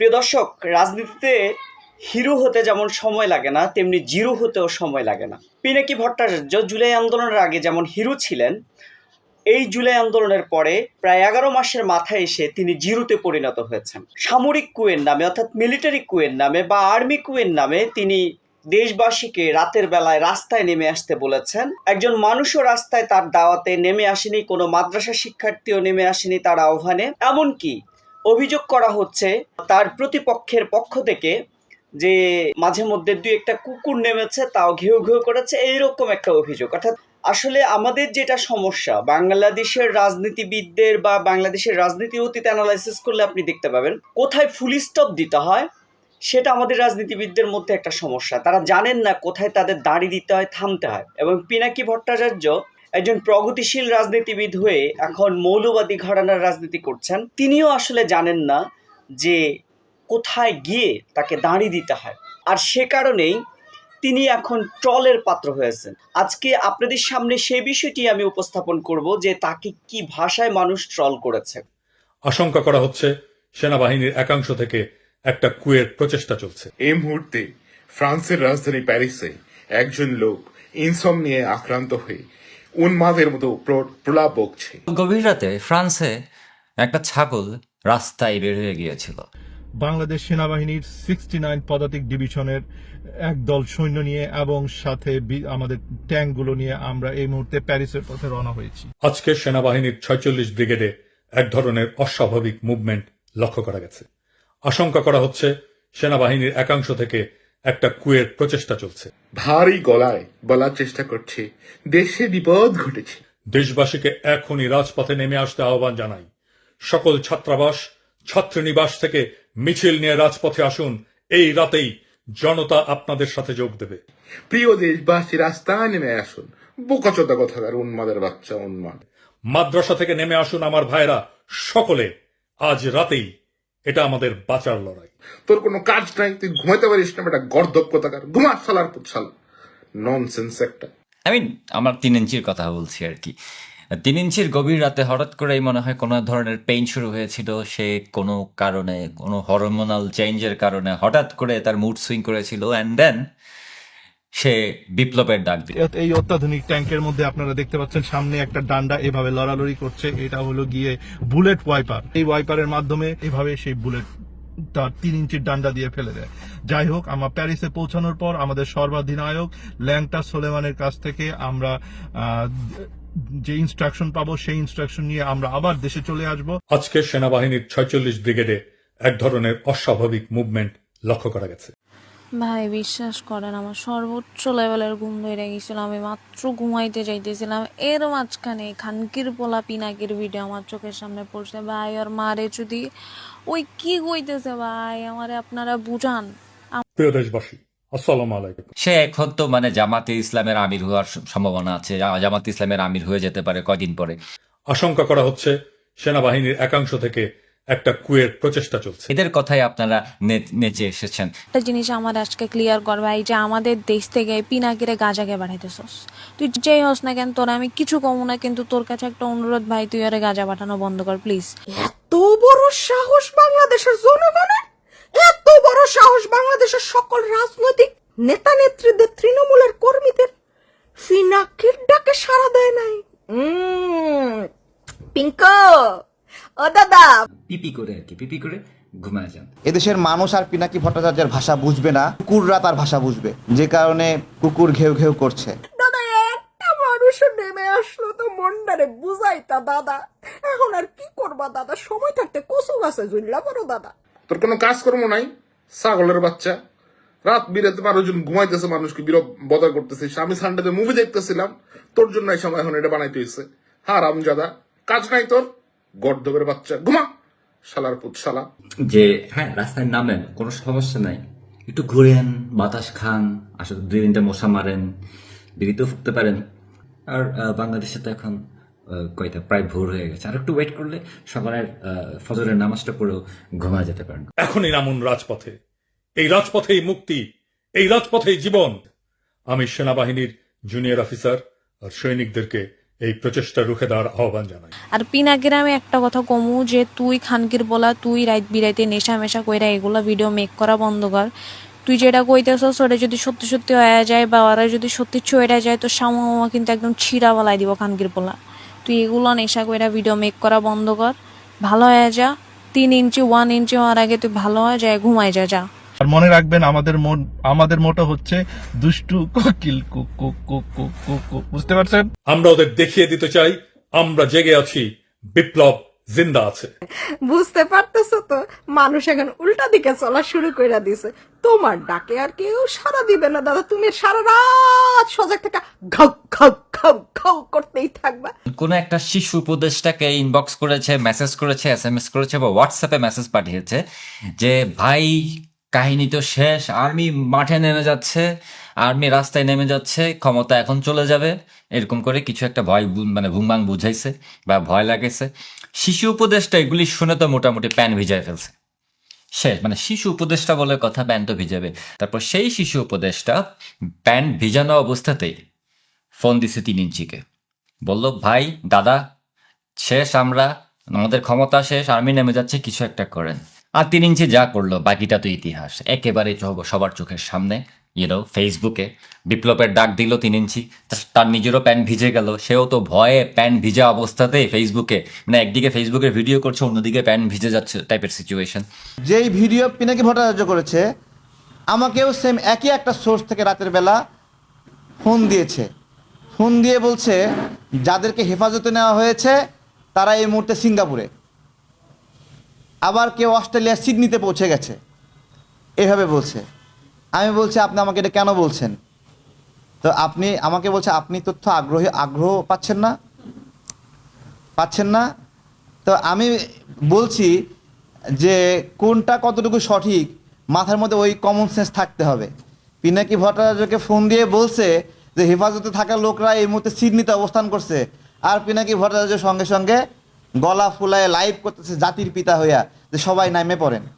প্রিয় দর্শক, রাজনীতিতে হিরো হতে যেমন সময় লাগে না, তেমনি জিরো হতেও সময় লাগে না। পিনাকি ভট্টাচার্য জুলাই আন্দোলনের আগে যেমন হিরো ছিলেন, এই জুলাই আন্দোলনের পরে প্রায় এগারো মাসের মাথায় এসে তিনি জিরোতে পরিণত হয়েছেন। সামরিক কুয়ের নামে, অর্থাৎ মিলিটারি কুয়ের নামে বা আর্মি কুয়ের নামে তিনি দেশবাসীকে রাতের বেলায় রাস্তায় নেমে আসতে বলেছেন। একজন মানুষও রাস্তায় তার দাওয়াতে নেমে আসেনি, কোনো মাদ্রাসা শিক্ষার্থীও নেমে আসেনি তার আহ্বানে। এমনকি অভিযোগ করা হচ্ছে তার প্রতিপক্ষের পক্ষ থেকে যে মাঝে মধ্যে দুই একটা কুকুর নেমেছে, তাও ঘেউ ঘেউ করেছে, এইরকম একটা অভিযোগ। অর্থাৎ আসলে আমাদের যেটা সমস্যা, বাংলাদেশের রাজনীতিবিদদের বা বাংলাদেশের রাজনীতি অতীত অ্যানালাইসিস করলে আপনি দেখতে পাবেন, কোথায় ফুল স্টপ দিতে হয়, সেটা আমাদের রাজনীতিবিদদের মধ্যে একটা সমস্যা। তারা জানেন না কোথায় তাদের দাড়ি দিতে হয়, থামতে হয়। এবং পিনাকি ভট্টাচার্য একজন প্রগতিশীল রাজনীতিবিদ হয়ে এখন মৌলবাদী ঘরানার রাজনীতি করছেন। তিনিও আসলে জানেন না যে কোথায় গিয়ে তাকে দাঁড়ি দিতে হয়। আর সে কারণেই তিনি এখন ট্রলের পাত্র হয়েছেন। আজকে আপনাদের সামনে সেই বিষয়টি আমি উপস্থাপন করব যে তাকে কি ভাষায় মানুষ ট্রল করেছে। আশঙ্কা করা হচ্ছে সেনাবাহিনীর একাংশ থেকে একটা কুয়ের প্রচেষ্টা চলছে। এই মুহূর্তে ফ্রান্সের রাজধানী প্যারিসে একজন লোক ইনসম নিয়ে আক্রান্ত হয়ে উন্মাদের মতো প্রলাপ বকছে। গভীর রাতে ফ্রান্সে একটা ছাগল রাস্তায় বের হয়ে গিয়েছিল। বাংলাদেশ সেনাবাহিনীর সিক্সটি নাইন পদাতিক ডিভিশনের একদল সৈন্য নিয়ে এবং সাথে আমাদের ট্যাঙ্কগুলো নিয়ে আমরা এই মুহূর্তে প্যারিসের পথে রওনা হয়েছি। আজকে সেনাবাহিনীর ছয়চল্লিশ ব্রিগেডে এক ধরনের অস্বাভাবিক মুভমেন্ট লক্ষ্য করা গেছে। আশঙ্কা করা হচ্ছে সেনাবাহিনীর একাংশ থেকে একটা কুয়ের প্রচেষ্টা চলছে। ভারী গলায় বলার চেষ্টা করছে। দেশে বিপদ ঘটেছে। দেশবাসীকে এখনই রাজপথে নেমে আসতে আহ্বান জানাই। সকল ছাত্রাবাস ছাত্রীনিবাস থেকে মিছিল নিয়ে রাজপথে আসুন। এই রাতেই জনতা আপনাদের সাথে যোগ দেবে। প্রিয় দেশবাসী রাস্তায় নেমে আসুন। বোকাচোদা কথাকার উন্মাদের বাচ্চা উন্মাদ। মাদ্রাসা থেকে নেমে আসুন আমার ভাইরা সকলে। আজ রাতেই এটা আমাদের বাঁচার লড়াই। তোর কোনো কাজ নাই তুই ঘুমাইতে পারিস না এটা গর্ধব কথাকার ঘুমা সালার নন ননসেন্স একটা। আই মিন আমার তিন ইঞ্চির কথা বলছি আর কি। তিন ইঞ্চির গভীর রাতে হঠাৎ করেই মনে হয় কোনো ধরনের পেইন শুরু হয়েছিল সে কোনো কারণে কোনো হরমোনাল চেঞ্জের কারণে হঠাৎ করে তার মুড সুইং করেছিল অ্যান্ড দেন সে বিপ্লবের ডাক দিল। এই অত্যাধুনিক ট্যাঙ্কের মধ্যে আপনারা দেখতে পাচ্ছেন সামনে একটা ডান্ডা এভাবে লড়ালড়ি করছে। এটা হলো গিয়ে বুলেট ওয়াইপার। এই ওয়াইপারের মাধ্যমে এভাবে সেই বুলেট তার তিন ইঞ্চির ডান্ডা দিয়ে ফেলে দেয়। যাই হোক আমরা প্যারিসে পৌঁছানোর পর আমাদের সর্বাধিনায়ক ল্যাংটা সোলেমানের কাছ থেকে আমরা আহ, যে ইনস্ট্রাকশন পাবো সেই ইনস্ট্রাকশন নিয়ে আমরা আবার দেশে চলে আসব। আজকে সেনাবাহিনীর ছয়চল্লিশ ব্রিগেডে এক ধরনের অস্বাভাবিক মুভমেন্ট লক্ষ্য করা গেছে। ভাই বিশ্বাস করেন আমার সর্বোচ্চ লেভেলের ঘুম ধরে গেছিল। আমি মাত্র ঘুমাইতে যাইতেছিলাম। এর মাঝখানে খানকির পোলা পিনাকির ভিডিও আমার চোখের সামনে পড়ছে। ভাই আর মারে যদি ওই কি কইতেছে ভাই? আমারে আপনারা বুঝান। প্রিয় দেশবাসী আসসালামু আলাইকুম। সে এখন তো মানে জামাতে ইসলামের আমির হওয়ার সম্ভাবনা আছে। জামাতে ইসলামের আমির হয়ে যেতে পারে কয়দিন পরে। আশঙ্কা করা হচ্ছে সেনাবাহিনীর একাংশ থেকে একটা কুয়ের প্রচেষ্টা চলছে। এদের কথাই আপনারা নেচে এসেছেন। একটা জিনিস আমার আজকে ক্লিয়ার কর ভাই যে আমাদের দেশ থেকে পিনাকিরে গাজাকে বাড়াইতেছস তুই যেই হস না কেন তোর আমি কিছু কমু না কিন্তু তোর কাছে একটা অনুরোধ ভাই তুই আরে গাঁজা পাঠানো বন্ধ কর প্লিজ এত বড় সাহস বাংলাদেশের জনগণের এত বড় সাহস বাংলাদেশের সকল রাজনৈতিক নেতা নেত্রীদের তৃণমূলের কর্মীদের ফিনাকির ডাকে সাড়া দেয় নাই। উম, পিঙ্কো! ও দাদা। পিপি করে আর কি পিপি করে ঘুমায় যান। এদেশের মানুষ আর পিনাকি ভট্টাচার্যের ভাষা বুঝবে না কুকুররা তার ভাষা বুঝবে যে কারণে কুকুর ঘেউ ঘেউ করছে। দাদা একটা মানুষও নেমে আসলো তো মন্ডারে বুঝাইতা দাদা। এখন আর কি করবা দাদা? সময় থাকতে কচু গাছে জুড়লা করো দাদা। তোর কোনো কাজকর্ম নাই? ছাগলের বাচ্চা। রাত বিরাতে মানুষজন ঘুমাইতেছে মানুষকে বিরোধ বদল করতেছে। আমি সানডেতে মুভি দেখতেছিলাম। তোর জন্য এই সময় এখন এটা বানাইতে হয়েছে হ্যাঁ রামজাদা কাজ নাই তোর? গর্ধবের বাচ্চা ঘুমা! শালার পুত শালা। যে হ্যাঁ রাস্তায় নামেন কোনো সমস্যা নাই। একটু ঘুরেন বাতাস খান আসলে দুই তিনটা মশা মারেন বিড়িতেও ফুটতে পারেন। আর বাংলাদেশে তো এখন কয়টা প্রায় ভোর হয়ে গেছে। আর একটু ওয়েট করলে সকালের ফজরের নামাজটা পড়েও ঘুমা যেতে পারেন। এখনই নামুন রাজপথে। এই রাজপথেই মুক্তি এই রাজপথেই জীবন। আমি সেনাবাহিনীর জুনিয়র অফিসার আর সৈনিকদেরকে এই প্রচেষ্টা রুখে দেওয়ার আহ্বান জানাই। আর পিনাকির আমি একটা কথা কমু যে, তুই খানকির বলা, তুই রাইত বিরাইতে নেশা মেশা কইরা এগুলা ভিডিও মেক করা বন্ধ কর। তুই যেটা কইতেছস, ওটা যদি সত্যি সত্যি হয়ে যায় বা ওরা যদি সত্যি ছুঁয়ে যায়, তো মামা কিন্তু একদম ছিঁড়া বলাই দিব খানকির পোলা তুই এগুলো নেশা কইরা ভিডিও মেক করা বন্ধ কর। ভালো হয়ে যা, তিন ইঞ্চি ওয়ান ইঞ্চি হওয়ার আগে তুই ভালো হয়ে যায় ঘুমাই যা যা। আর মনে রাখবেন আমাদের মন আমাদের মোটো হচ্ছে দুষ্টু কোকিল কুক কুক কুক কুক কুক কুক। বুঝতে পারছেন? আমরা ওদের দেখিয়ে দিতে চাই আমরা জেগে আছি বিপ্লব জিন্দা আছে। বুঝতে পারতেছো তো মানুষ এখন উল্টা দিকে চলা শুরু করে দিছে তোমার ডাকে আর কেউ সারা দিবে না দাদা তুমি সারা রাত সজাগ থেকে ঘাউ ঘাউ ঘাউ ঘাউ করতেই থাকবা। কোনো একটা শিশু উপদেশটাকে ইনবক্স করেছে মেসেজ করেছে এস এম এস করেছে বা হোয়াটসঅ্যাপে মেসেজ পাঠিয়েছে যে ভাই কাহিনী তো শেষ। আর্মি মাঠে নেমে যাচ্ছে। আর্মি রাস্তায় নেমে যাচ্ছে। ক্ষমতা এখন চলে যাবে। এরকম করে কিছু একটা ভয় মানে ভুংবাং বুঝাইছে বা ভয় লাগাইছে শিশু উপদেশটা এগুলি শুনে তো মোটামুটি প্যান ভিজায় ফেলছে। শেষ। মানে শিশু উপদেশটা বলে কথা প্যান্ট তো ভিজাবে। তারপর সেই শিশু উপদেশটা প্যান্ট ভিজানো অবস্থাতেই ফোন দিছে তিন ইঞ্চিকে। বলল, ভাই, দাদা, শেষ আমরা। আমাদের ক্ষমতা শেষ। আর্মি নেমে যাচ্ছে। কিছু একটা করেন। আর তিন ইঞ্চি যা করল, বাকিটা তো ইতিহাস। একেবারে সব- সবার চোখের সামনে ইউনো ফেসবুকে বিপ্লবের ডাক দিল তিন ইঞ্চি তার নিজেরও প্যান্ট ভিজে গেল। সেও তো ভয়ে প্যান্ট ভিজা অবস্থাতেই ফেসবুকে মানে একদিকে ফেসবুকে ভিডিও করছে, অন্যদিকে প্যান্ট ভিজে যাচ্ছে টাইপের সিচুয়েশন যেই ভিডিও পিনাকি ভট্টাচার্য করেছে, আমাকেও সেম একই একটা সোর্স থেকে রাতের বেলা ফোন দিয়েছে। ফোন দিয়ে বলছে, যাদেরকে হেফাজতে নেওয়া হয়েছে, তারা এই মুহূর্তে সিঙ্গাপুরে। আবার কেউ অস্ট্রেলিয়ার সিডনিতে পৌঁছে গেছে। এভাবে বলছে। আমি বলছি, আপনি আমাকে এটা কেন বলছেন? তো আপনি, আমাকে বলছে, আপনি তথ্য আগ্রহী, আগ্রহ পাচ্ছেন না? পাচ্ছেন না। তো আমি বলছি যে, কোনটা কতটুকু সঠিক, মাথার মধ্যে ওই কমন সেন্স থাকতে হবে। পিনাকি ভট্টাচার্যকে ফোন দিয়ে বলছে যে, হেফাজতে থাকা লোকরা এই মুহূর্তে সিডনিতে অবস্থান করছে। আর পিনাকি ভট্টাচার্য সঙ্গে সঙ্গে গলা ফুলায় লাইভ করতেছে জাতির পিতা হইয়া যে সবাই নামে পড়েন।